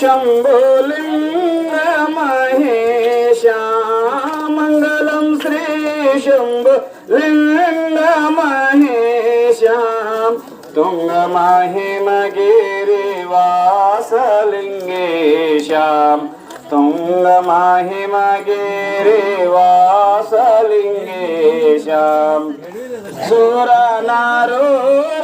शम्भुलिङ्ग महेशा मङ्गलं श्री शम्भुलिङ्ग महेशा तुङ्गमहिमगिरिवासलिङ्गेशां तुङ्गमहिमगिरिवासलिङ्गेशां सुरनारोरग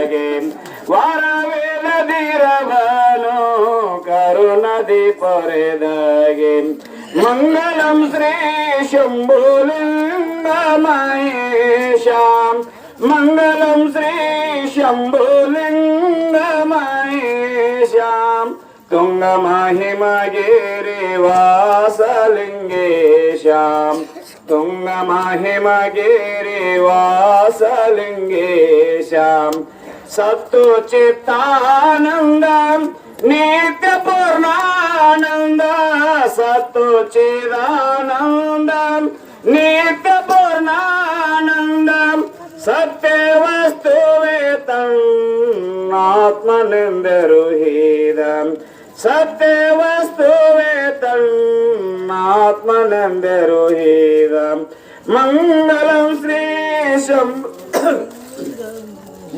ಜಗೇ ವಾರವೇಲ ದಿರವನು ಕರುಣದಿ ಪೊರೆದಾಗೆ ಮಂಗಳಂ ಶ್ರೀ ಶಂಭುಲಿಂಗ ಮಹೇಶಾಂ ಮಂಗಳಂ ಶ್ರೀ ಶಂಭುಲಿಂಗ ಮಹೇಶಾಂ ತುಂಗ ಮಹಿಮಗಿರಿ ವಾಸಲಿಂಗೇಶಾಂ ತುಂಗ ಮಹಿಮಗಿರಿ ವಾಸಲಿಂಗೇಶಾಂ సత్తు చిత్తానందం నిత్య పూర్ణానంద సత్తు చిదానందం నిత్య పూర్ణానందం సత్య వస్తువేతం ఆత్మనందరుహీదం సత్య వస్తువేతం ఆత్మనందరుహీదం మంగళం శ్రీ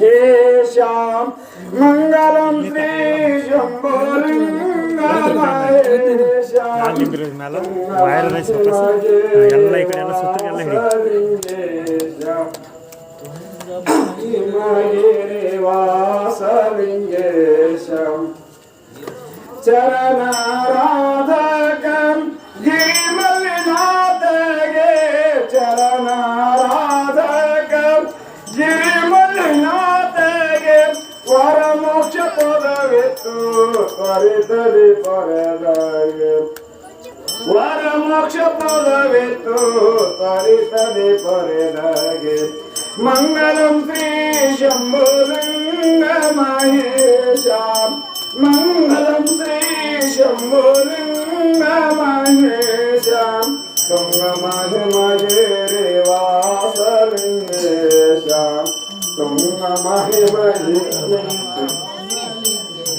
యేషాం మంగళం శ్రీ శంభోలింగ వైరల్ ఇక్కడ ತ್ವರಿತದಿ ಪರದಾಗೆ ವರಮೋಕ್ಷ ಪದವಿತ್ತು ತ್ವರಿತದಿ ಪರೆದಾಗೆ ಮಂಗಲಂ ಶ್ರೀ ಶಂಭುಲಿಂಗ ಮಹೇಶ ಮಂಗಲಂ ಶ್ರೀ ಶಂಭುಲಿಂಗ ಮಹೇಶ ತುಂಗ ಮಹಿಮಗೇರಿ ವಾಸಲಿಂಗೇಶ ತುಂಗ ಮಹಿಮಗೇ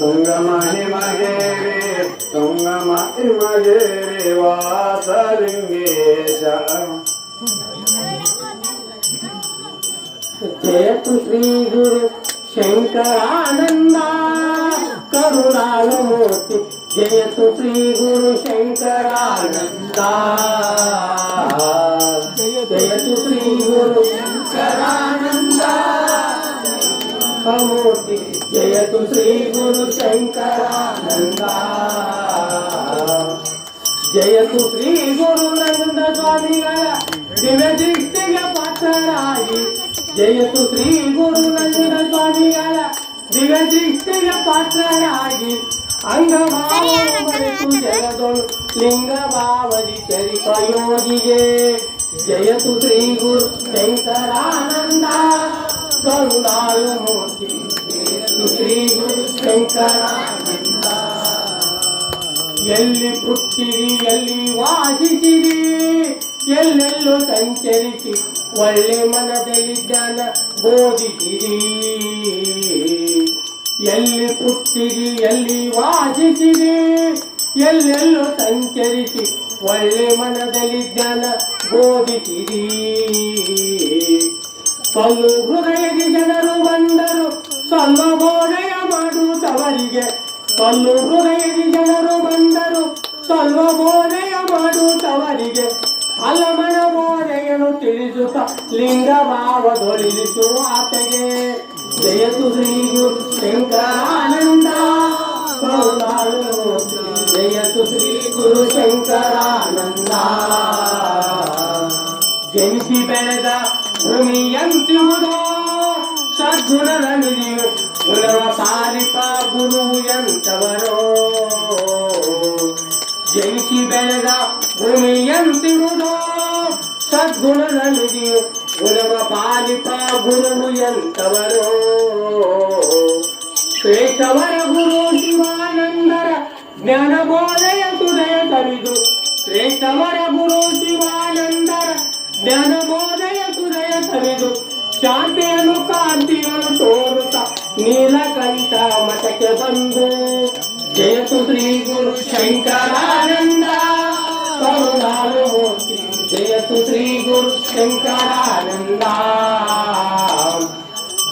ತುಂಗ ಮಹಿಮಗೇರಿ ತುಂಗ ಮಹಿಮಗೇರಿ ವಾಸಲಿಂಗೇಶ జయతు శ్రీ గురు శంకరానంద కరుణానుమూర్తి జయతు శ్రీ గురు శంకరానంద జయతు శ్రీ గురు శంకరానంద మూర్తి जय तु श्री गुरु शंकरानंदा। जय तु श्री गुरु नंद स्वामी दिव्य दृष्टिग पात्राई जय तु श्री गुरु नंद स्वामी दिव्य दृष्टि दृष्टिग पात्राई ಅಂಗ ಭಾವರಿತು ಜಗದೊಳು ಲಿಂಗ ಭಾವರಿ ಚರಿತ जय तु श्री गुरु ಶಂಕರಾನಂದ ಕರುಣಾಳು ಮೂರ್ತಿ ಎಲ್ಲಿ ಹುಟ್ಟಿರಿ, ಎಲ್ಲಿ ವಾಸಿಸಿರಿ, ಎಲ್ಲೆಲ್ಲೂ ಸಂಚರಿಸಿ ಒಳ್ಳೆ ಮನದಲ್ಲಿ ಜ್ಞಾನ ಬೋಧಿಸಿರಿ. ಎಲ್ಲಿ ಹುಟ್ಟಿರಿ, ಎಲ್ಲಿ ವಾಸಿಸಿರಿ, ಎಲ್ಲೆಲ್ಲೂ ಸಂಚರಿಸಿ ಒಳ್ಳೆ ಮನದಲ್ಲಿ ಜ್ಞಾನ ಬೋಧಿಸಿರಿ. ಕಲ್ಲು ಹೃದಯದಿ ಜನರು ಬಂದರು ಸಲ್ಲ ಮಾಡುತ್ತವರಿಗೆ ಕಲ್ಲು ಹೃದಯದಿ ಜನರು ಬಂದರು. ಸ್ವಲ್ಪ ಬೋಧೆಯ ಮಾಡುತ್ತವರಿಗೆ ಅಲ್ಲಮನ ಬೋಧೆಯನ್ನು ತಿಳಿಸುತ್ತ ಲಿಂಗ ಭಾವದೊಳಿಸುವ ಆತಗೆ. ಜಯತು ಶ್ರೀ ಗುರು ಶಂಕರಾನಂದ. ಜಯತು ಶ್ರೀ ಗುರು ಶಂಕರಾನಂದ. ಜನಿಸಿ ಬೆಳೆದ ಭೂಮಿಯಂತಿರುವುದೋ ಸದ್ಗುಣದ ನಿಧಿಯು ಗುಣವ ಸಾಲಿಪ ಗುರುವು ಎಂತವರೋ ಜನಿಸಿ ಬೆಳೆದ ಭೂಮಿಯಂತಿರುವುದೋ ಸದ್ಗುಣದ ನಿಧಿಯು ಗುಣವ ಪಾಲಿಪ ಗುರುವು ಎಂತವರೋ ಶ್ರೇಷ್ಠವರ ಗುರು ಶಿವಾನಂದರ ಜ್ಞಾನಬೋಧಯ ಸುದಯ ಸವಿದು ಶ್ರೇಷ್ಠವರ ಗುರು ಶಿವಾನಂದರ ಜ್ಞಾನಬೋಧಯ ಸುದಯ ಸವಿದು ಶಾಂತಿಯನ್ನು ಕಾಂತಿಯನ್ನು ತೋರುತ್ತ ನೀಲಕಂಠ ಮಠಕ್ಕೆ ಬಂದು ಜಯತು ಶ್ರೀ ಗುರು ಶಂಕರಾನಂದ ಕರುಣಾಳು ಮೂರ್ತಿ ಜಯತು ಶ್ರೀ ಗುರು ಶಂಕರಾನಂದ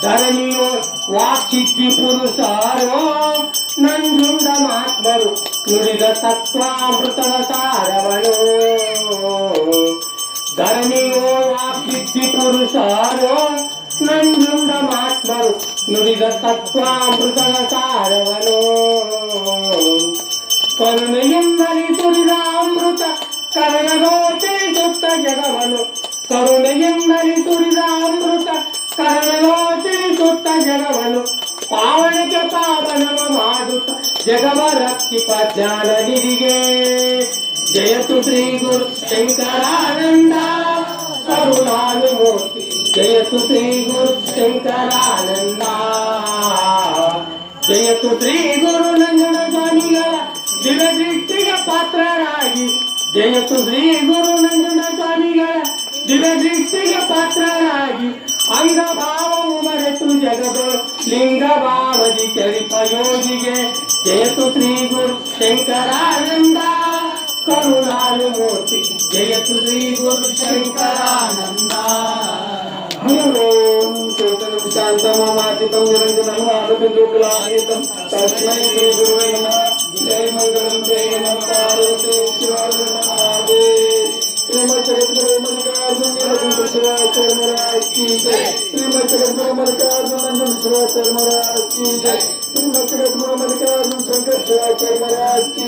ಧರಣಿಯೋ ವಾಕ್ಸಿದ್ಧಿ ಪುರುಷಾರೋ ನಂಜುಂಡ ಮಹಾತ್ಮರು ನುಡಿದ ತತ್ವಾಮೃತದ ವಾಕ್ಸಿದ್ಧಿ ಪುರುಷಾರೋ ನಂಜುಂಡ ಮಹಾತ್ಮರು ನುಡಿದ ತತ್ವಾಮೃತದ ಸಾರವನು ಕರುಣೆಯಿಂದಲೇ ಸುರಿದ ಅಮೃತ ಕರಣಲೋಚರಿಸುತ್ತ ಜಗವನು ಕರುಣೆಯಿಂದಲೇ ಸುರಿದ ಅಮೃತ ಕರಣಲೋಚರಿಸುತ್ತ ಜಗವನು ಪಾವನಕ್ಕೆ ಪಾವನವ ಮಾಡುತ್ತ ಜಗವ ರಕ್ಷಿಪ ಜ್ಞಾನ ನಿಧಿಗೆ ಜಯತು ಶ್ರೀ ಗುರು ಶಂಕರಾನಂದ ಕರುಣಾನು ಮೂರ್ತಿ ಜಯತು ಶ್ರೀ ಗುರು ಶಂಕರಾನಂದ ಜಯತು ಶ್ರೀ ಗುರು ನಂಜನ ಸ್ವಾಮಿಗಳ ದಿನದೃಷ್ಟಿಗೆ ಪಾತ್ರರಾಗಿ ಜಯತು ಶ್ರೀ ಗುರು ನಂಜನ ಸ್ವಾಮಿಗಳ ದಿನದೃಷ್ಟಿಗೆ ಪಾತ್ರರಾಗಿ ಅಂಗಭಾವವು ಮರೆತು ಜಗದ ಲಿಂಗ ಭಾವದಿ ಚರಿಪ ಯೋಗಿಗೆ ಜಯತು ಶ್ರೀ ಗುರು ಶಂಕರಾನಂದ కరుణాలు మూర్తి జయతు శ్రీ గురు శంకరానంద శాంతమామాజితం నిరంజనం ఆడపిదూకులాయుతం తస్మై శ్రీ గురువే నమ. జయ మంగళం జయ నమ పార్వతీ శివాజీ మహాదేవ్ శ్రీమద్గురు మల్లికార్జున శివాచరమరాజ్ కీ జయ శ్రీమద్గురు మల్లికార్జున శివాచరమరాజ్ కీ జయ శ్రీమద్గురు మల్లికార్జున శంకర్ శివాచరమరాజ్ కీ